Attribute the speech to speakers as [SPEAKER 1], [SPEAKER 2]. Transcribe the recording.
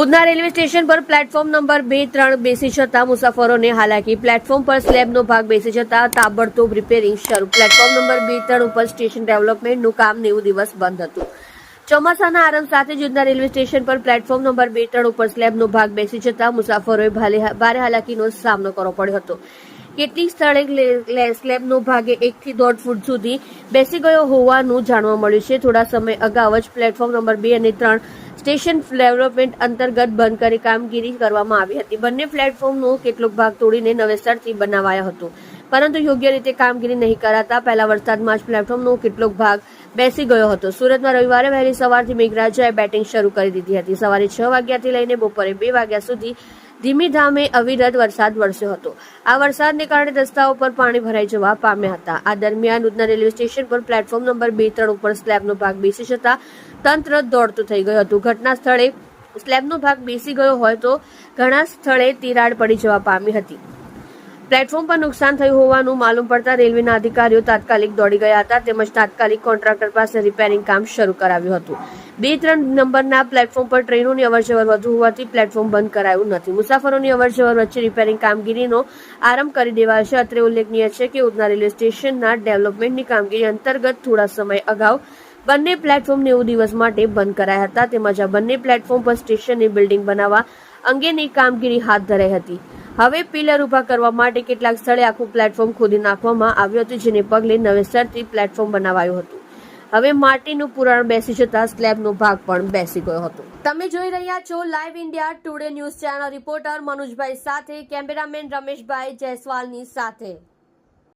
[SPEAKER 1] Udhna railway station પર platform number બે ત્રણ બેસી જતા મુસાફરોને હાલાકી. પ્લેટફોર્મ પર સ્લેબનો ભાગ બેસી જતા તાબડતોબ રિપેરિંગ શરૂ. પ્લેટફોર્મ નંબર બે ત્રણ ઉપર સ્ટેશન ડેવલપમેન્ટનું કામ નેવું દિવસ બંધ હતું. ચોમાસાના આરંભ સાથે જુદના રેલવે સ્ટેશન પર પ્લેટફોર્મ નંબર બે ત્રણ ઉપર સ્લેબનો ભાગ બેસી જતા મુસાફરોએ ભારે હાલાકીનો સામનો કરવો પડ્યો હતો. કેટલીક સ્થળે સ્લેબનો ભાગે એકથી દોઢ ફૂટ સુધી બેસી ગયો હોવાનું જાણવા મળ્યું છે. થોડા સમય અગાઉ જ પ્લેટફોર્મ નંબર બે અને ત્રણ સ્ટેશન ડેવલપમેન્ટ અંતર્ગત બંધ કરી કામગીરી કરવામાં આવી હતી. બંને પ્લેટફોર્મનો કેટલોક ભાગ તોડીને નવેસરથી બનાવાયો હતો. પરંતુ યોગ્ય રીતે કામગીરી નહીં કરાતા પહેલા વરસાદમાં જ પ્લેટફોર્મનો કેટલોક ભાગ બેસી ગયો હતો. સુરતમાં રવિવારે વહેલી સવારથી મેઘરાજાએ બેટિંગ શરૂ કરી દીધી હતી. સવારે છ વાગ્યાથી લઈને બપોરે બે વાગ્યા સુધી ધીમી ધામે અવિરત વરસાદ વરસ્યો હતો. આ વરસાદને કારણે રસ્તાઓ પર પાણી ભરાઈ જવા પામ્યા હતા. આ દરમિયાન ઉધના રેલવે સ્ટેશન પર પ્લેટફોર્મ નંબર બે ત્રણ ઉપર સ્લેબનો ભાગ બેસી જતા તંત્ર દોડતું થઈ ગયું હતું. ઘટના સ્થળે સ્લેબનો ભાગ બેસી ગયો હોય તો ઘણા સ્થળે તિરાડ પડી જવા પામી હતી. પ્લેટફોર્મ પર નુકસાન થયું હોવાનું માલુમ પડતા રેલવેના અધિકારીઓ તાત્કાલિક દોડી ગયા હતા તેમજ તાત્કાલિક કોન્ટ્રાક્ટર પાસે રિપેરિંગ કામ શરૂ કરાવ્યું હતું. બે ત્રણ નંબરના પ્લેટફોર્મ પર ટ્રેનોની અવરજવર વધુ હોવાથી પ્લેટફોર્મ બંધ કરાયું નથી. મુસાફરોની અવરજવર વચ્ચે રિપેરિંગ કામગીરીનો આરંભ કરી દેવાયો છે. અત્રે ઉલ્લેખનીય છે કે ઉધના રેલવે સ્ટેશનના ડેવલપમેન્ટની કામગીરી અંતર્ગત થોડા સમય અગાઉ બંને પ્લેટફોર્મ નેવું દિવસ માટે બંધ કરાયા હતા. તેમજ આ બંને પ્લેટફોર્મ પર સ્ટેશનની બિલ્ડિંગ બનાવવા અંગેની કામગીરી હાથ ધરાઈ હતી. હવે પિલર ઊભા કરવા માટે કેટલાક સ્થળે આખું પ્લેટફોર્મ ખોદી નાખવામાં આવ્યું હતું, જેને પગલે નવેસરથી પ્લેટફોર્મ બનાવાયું હતું. હવે માટીનું પુરાણ બેસી જતા સ્લેબનો ભાગ પણ બેસી ગયો હતો. તમે જોઈ રહ્યા છો live India today news channel reporter મનોજભાઈ સાથે, કેમેરામેન રમેશભાઈ જયસ્વાલની સાથે.